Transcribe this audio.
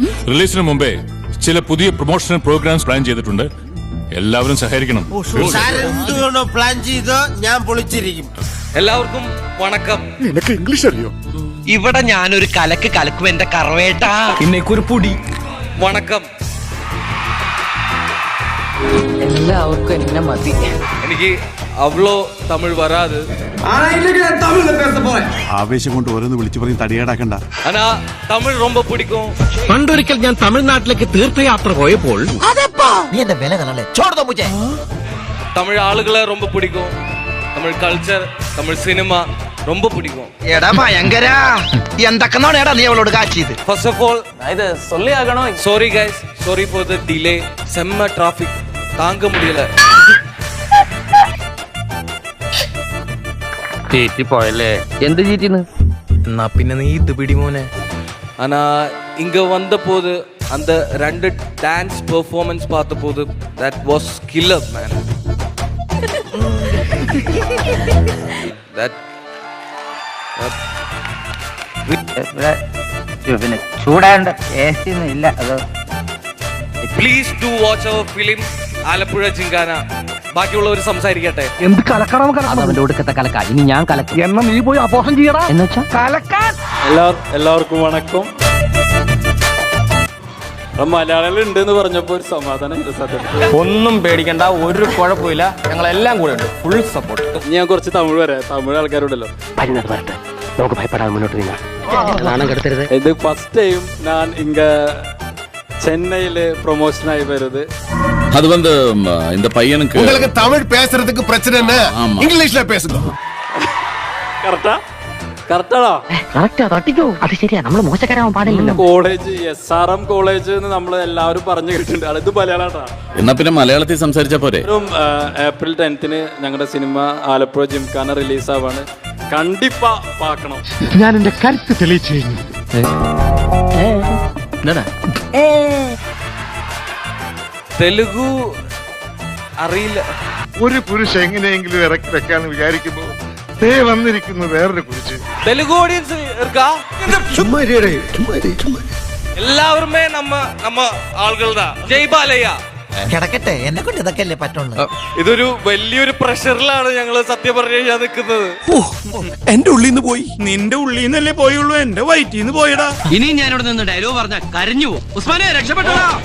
റിലീസിന് മുമ്പേ ചില പുതിയ പ്രൊമോഷണൽ പ്രോഗ്രാംസ് പ്ലാൻ ചെയ്തിട്ടുണ്ട്. എല്ലാവരും സഹകരിക്കണം. എന്തുകൊണ്ടോ പ്ലാൻ ചെയ്തോ ഞാൻ പൊളിച്ചിരിക്കും. എല്ലാവർക്കും വണക്കം. നിനക്ക് ഇംഗ്ലീഷ് അറിയോ? ഇവിടെ ഞാനൊരു കലക്ക് കലക്കും എന്റെ കറവേട്ടാ. ഇന്നേക്കൊരു പൊടി. വണക്കം. എല്ലാവർക്കും എന്നെ മതി. എനിക്ക് അവളോ തമിഴ് വരാത് ആവേശം കൊണ്ട് ഓരോന്ന് വിളിച്ചു പറഞ്ഞ് തടിയേടാക്കണ്ട തമിഴ് ரொம்ப പിടിക്കും. പണ്ടൊരിക്കൽ ഞാൻ തമിഴ്നാട്ടിലേക്ക് തീർത്ഥയാത്ര പോയപ്പോൾ തമിഴ് ആളുകളെ ரொம்ப പിടിക്കും. തമിഴ് കൾച്ചർ തമിഴ് സിനിമ ரொம்ப பிடிக்கும் എടാ ഭയങ്കര. എന്തൊക്കെന്നാണ് first of all sorry guys sorry for the delay സെമ്മ traffic താങ്ക முடியல പോയല്ലേ എന്ത് ചീറ്റിന്ന് എന്നാ പിന്നെ നീ ഇത് പിടി മോനെ ஆனா இங்க வந்த போது அந்த ரெண்டு டான்ஸ் பெர்ஃபார்மன்ஸ் பார்த்த போது that was killer man that പിന്നെ ചൂടാണ്ട് എ സി ഒന്നും ഇല്ല അത് please do watch our film Alappuzha Gymkhana ബാക്കിയുള്ളവർ സംസാരിക്കട്ടെ. എന്ത് കലക്കണം. കലക്കാ ഇനി ഞാൻ കലക്കും. എന്നാ നീ പോയി അപോഷം ചെയ്യടാ. എന്ന് വെച്ചാ? കലക്കാൻ. എല്ലാ എല്ലാവർക്കും വണക്കം. ഇവിടെ മലയാളികൾ ഉണ്ട് എന്ന് പറഞ്ഞപ്പോ ഒരു സമാധാനം ഒന്നും പേടിക്കണ്ട ഒരു കുഴപ്പമില്ല. ഞങ്ങളെല്ലാം കൂടെ ഉണ്ട്. ഫുൾ സപ്പോർട്ട് ഞാൻ കുറച്ച് തമിഴ് വരെ. തമിഴ് ആൾക്കാരുണ്ടല്ലോ. നമുക്ക് ഭയപ്പെടാൻ മുന്നോട്ട് നാണം കെടുത്തരുത്. ഇത് ഫസ്റ്റ് ടൈം ഞാൻ ഇങ്ങ ചെന്നൈയിൽ പ്രൊമോഷനായി വരുന്നത്. அது வந்து இந்த பையனுக்கு உங்களுக்கு தமிழ் பேசுறதுக்கு பிரச்சனை என்ன ஆமா. இங்கிலீஷ்ல பேசுங்க കറക്റ്റാ കറക്റ്റാണോ കറക്റ്റാ തട്ടിക്കോ അത് ശരിയാ നമ്മള് മോശക്കാരാവാൻ പാടില്ലല്ലോ college S R M college എന്ന് നമ്മൾ എല്ലാവരും പറഞ്ഞു കേട്ടിട്ടുണ്ട് അത് മലയാളാട്ടാ എന്നാ പിന്നെ മലയാളത്തിൽ സംസാരിച്ച പോരെ ഒരു ഏപ്രിൽ ടെൻത്തിന് ഞങ്ങളുടെ സിനിമ ആലപ്പുഴ ജിംഖാന റിലീസ് ആവാണ് കണ്ടിപ്പാ പാക്കണം ഞാൻ എന്റെ കരുത്ത് തെളിയിച്ചു കഴിഞ്ഞു തെലുഗു അറിയില്ല ഒരു പുരുഷ എങ്ങനെയെങ്കിലും ഇറക്കി വെക്കാന്ന് വിചാരിക്കുമ്പോ ദേ വന്നിരിക്കുന്നു വേറൊരു കുറിച്ച് തെലുഗു ഓഡിയൻസ് இருக்கா എല്ലാവരുമേ നമ്മ നമ്മ ആളുകളുടെ ജയ് ബാലയ്യ കിടക്കട്ടെ എന്നെ കൊണ്ട് ഇതൊക്കെ അല്ലേ പറ്റുള്ളൂ ഇതൊരു വലിയൊരു പ്രഷറിലാണ് ഞങ്ങൾ സത്യം പറഞ്ഞു കഴിഞ്ഞാൽ നിൽക്കുന്നത് എന്റെ ഉള്ളിൽ നിന്ന് പോയി നിന്റെ ഉള്ളിൽ നിന്നല്ലേ പോയുള്ളൂ എന്റെ വയറ്റിൽ നിന്ന് പോയടാ ഇനി ഞാൻ ഇവിടെ നിന്ന് ഡയലോഗ് പറഞ്ഞ കരഞ്ഞു പോകും ഉസ്മാനെ രക്ഷപ്പെട്ടോ